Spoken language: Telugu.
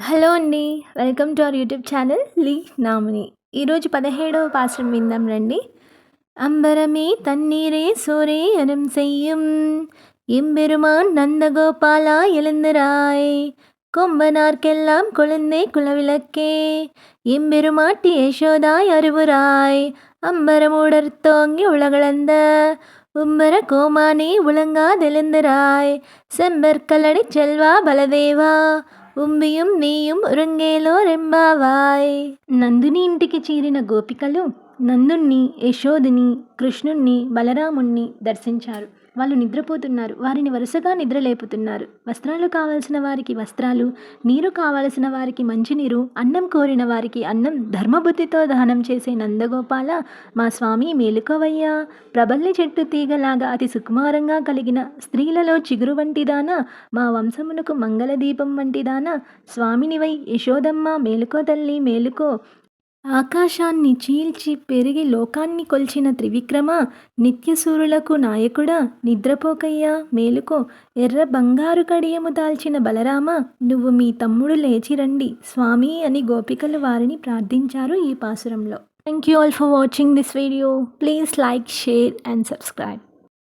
హలో అండి welcome to our YouTube channel లీ నామిని ఈరోజు పదిహేడవ పాశ్రం విందాం రండి. அம்பரமே தண்ணீரே சோரே அறம் செய்யும் எம்பெருமான் நந்தகோபாலா எழுந்தராய் கொம்பனார்க்கெல்லாம் குழந்தை குலவிளக்கே எம்பெருமாட்டி யசோதாய் அருவுராய் அம்பரமூடர் தோங்கி உலகளந்த உம்பர கோமானே உலங்காதெழுந்தராய் செம்பற்களடி செல்வா பலதேவா உம்பியும் நீயும் ஒருங்கேலோ ரெம்பாவாய். నందుని ఇంటికి చేరిన గోపికలు నందుణ్ణి యశోదిని కృష్ణుణ్ణి బలరాముణ్ణి దర్శించారు. వాళ్ళు నిద్రపోతున్నారు. వారిని వరుసగా నిద్రలేపుతున్నారు. వస్త్రాలు కావలసిన వారికి వస్త్రాలు నీరు కావలసిన వారికి మంచినీరు అన్నం కోరిన వారికి అన్నం ధర్మబుద్ధితో దానం చేసే నందగోపాల మా స్వామి మేలుకోవయ్యా ప్రబల్లి చెట్టు తీగలాగా అతి సుకుమారంగా కలిగిన స్త్రీలలో చిగురు వంటిదానా మా వంశమునకు మంగళదీపం వంటిదానా స్వామినివై యశోదమ్మ మేలుకో తల్లి మేలుకో ఆకాశాన్ని చీల్చి పెరిగి లోకాన్ని కొల్చిన త్రివిక్రమ నిత్యసూరులకు నాయకుడా నిద్రపోకయ్యా మేలుకో. ఎర్ర బంగారు కడియము దాల్చిన బలరామ నువ్వు మీ తమ్ముడు లేచి రండి. స్వామి అని గోపికలు వారిని ప్రార్థించారు ఈ పాసురంలో. Thank you all for watching this video please like share and subscribe